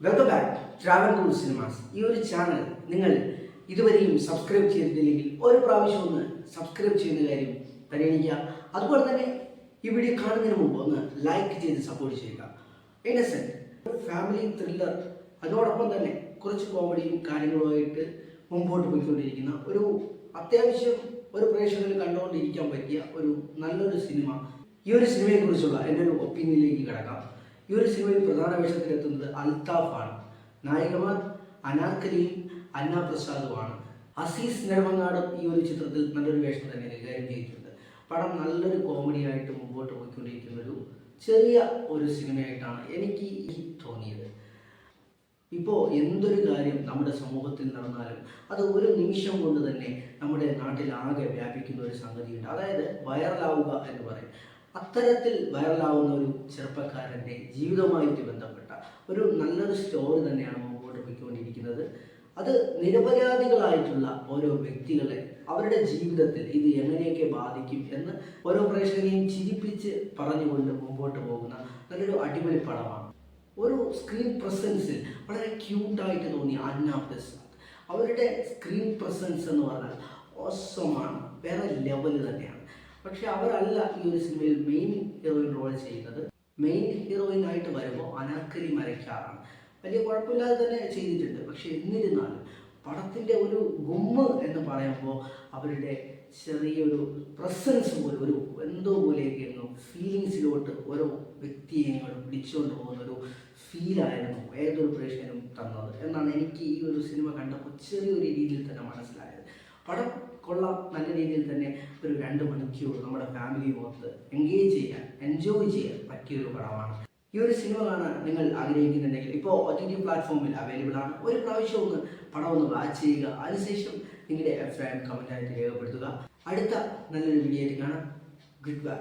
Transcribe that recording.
Welcome back travel tour cinemas ഈ ഒരു channel നിങ്ങൾ ഇതുവരെയും സബ്സ്ക്രൈബ് ചെയ്തിട്ടില്ലെങ്കിൽ ഒരു പ്രാവശ്യം ഒന്ന് സബ്സ്ക്രൈബ് ചെയ്യുന്ന കാര്യം പരിഗണിക്കുക. അതുപോലെ തന്നെ ഈ വീഡിയോ കാണുന്നതിന് മുമ്പ് ഒന്ന് ലൈക്ക് ചെയ്ത് സപ്പോർട്ട് ചെയ്യുക. ഇന്നസെന്റ് ഫാമിലി ത്രില്ലർ അതോടൊപ്പം തന്നെ കുറച്ച് കോമഡിയും കാര്യങ്ങളുമായിട്ട് മുമ്പോട്ട് പോയിക്കൊണ്ടിരിക്കുന്ന ഒരു അത്യാവശ്യം ഒരു പ്രേക്ഷകരിൽ കണ്ടുകൊണ്ടിരിക്കാൻ പറ്റിയ ഒരു നല്ലൊരു സിനിമ ഈ ഒരു സിനിമയെ കുറിച്ചുള്ള എന്റെ ഒരു ഒപ്പീനിയനിലേക്ക് കിടക്കാം. ഈ ഒരു സിനിമയിൽ പ്രധാന വേഷത്തിലെത്തുന്നത് അൽത്താഫാണ് നായികമാർ അനാക്കലിയും അന്ന പ്രസാദുമാണ്. അസീസ് നെടുമങ്ങാടും ഈ ഒരു ചിത്രത്തിൽ നല്ലൊരു വേഷം തന്നെ കൈകാര്യം ചെയ്തിട്ടുണ്ട്. പടം നല്ലൊരു കോമഡി ആയിട്ട് മുമ്പോട്ട് പോയിക്കൊണ്ടിരിക്കുന്ന ഒരു ചെറിയ ഒരു സിനിമയായിട്ടാണ് എനിക്ക് തോന്നിയത്. ഇപ്പോൾ എന്തൊരു കാര്യം നമ്മുടെ സമൂഹത്തിൽ നടന്നാലും അത് ഒരു നിമിഷം കൊണ്ട് തന്നെ നമ്മുടെ നാട്ടിൽ ആകെ വ്യാപിക്കുന്ന ഒരു സംഗതിയുണ്ട്. അതായത് വൈറലാവുക എന്ന് പറയും. അത്തരത്തിൽ വൈറലാവുന്ന ഒരു ചെറുപ്പക്കാരന്റെ ജീവിതവുമായിട്ട് ബന്ധപ്പെട്ട ഒരു നല്ലൊരു സ്റ്റോറി തന്നെയാണ് മുമ്പോട്ട് പോയിക്കൊണ്ടിരിക്കുന്നത്. അത് നിരപരാധികളായിട്ടുള്ള ഓരോ വ്യക്തികളെ അവരുടെ ജീവിതത്തിൽ ഇത് എങ്ങനെയൊക്കെ ബാധിക്കും എന്ന് ഓരോ പ്രേക്ഷകനെയും ചിരിപ്പിച്ച് പറഞ്ഞുകൊണ്ട് മുമ്പോട്ട് പോകുന്ന നല്ലൊരു അടിപൊളി പടമാണ്. ഒരു സ്ക്രീൻ പ്രസൻസിൽ വളരെ ക്യൂട്ടായിട്ട് തോന്നിയ അന്ന പ്രസാദ് അവരുടെ സ്ക്രീൻ പ്രസൻസ് എന്ന് പറഞ്ഞാൽ ഓസമാണ് വേറെ ലെവൽ തന്നെയാണ്. പക്ഷെ അവരല്ല ഈ ഒരു സിനിമയിൽ മെയിൻ ഹീറോയിൻ റോൾ ചെയ്യുന്നത്. മെയിൻ ഹീറോയിൻ ആയിട്ട് വരുമ്പോൾ അനാക്കരി മരക്കാറാണ്. വലിയ കുഴപ്പമില്ലാതെ തന്നെ ചെയ്തിട്ടുണ്ട്. പക്ഷെ എന്നിരുന്നാലും പടത്തിന്റെ ഒരു ഗുമ്മ് എന്ന് പറയുമ്പോൾ അവരുടെ ചെറിയൊരു പ്രസൻസ് പോലെ ഒരു എന്തോ പോലെയൊക്കെ ഒന്ന് ഫീലിങ്സിലോട്ട് ഓരോ വ്യക്തിയെ പിടിച്ചുകൊണ്ട് പോകുന്ന ഒരു ഫീലായിരുന്നു ഏതൊരു പ്രേക്ഷകനും തന്നത്. എന്നാണ് എനിക്ക് ഈ ഒരു സിനിമ കണ്ടപ്പോൾ ചെറിയൊരു രീതിയിൽ തന്നെ മനസ്സിലായത്. പടം കൊള്ളാം നല്ല രീതിയിൽ തന്നെ ഒരു രണ്ട് മണിക്കൂർ നമ്മുടെ ഫാമിലി മൊത്ത് എൻഗേജ് ചെയ്യാൻ എൻജോയ് ചെയ്യാൻ പറ്റിയൊരു പടമാണ്. ഈ ഒരു സിനിമ കാണാൻ നിങ്ങൾ ആഗ്രഹിക്കുന്നുണ്ടെങ്കിൽ ഇപ്പോൾ ഒ ടി ടി പ്ലാറ്റ്ഫോമിൽ അവൈലബിൾ ആണ്. ഒരു പ്രാവശ്യം ഒന്ന് പടം ഒന്ന് വാച്ച് ചെയ്യുക. അതിനുശേഷം നിങ്ങളുടെ അഭിപ്രായം കമന്റായിട്ട് രേഖപ്പെടുത്തുക. അടുത്ത നല്ലൊരു വീഡിയോ ആയിട്ട് കാണാം. Good bye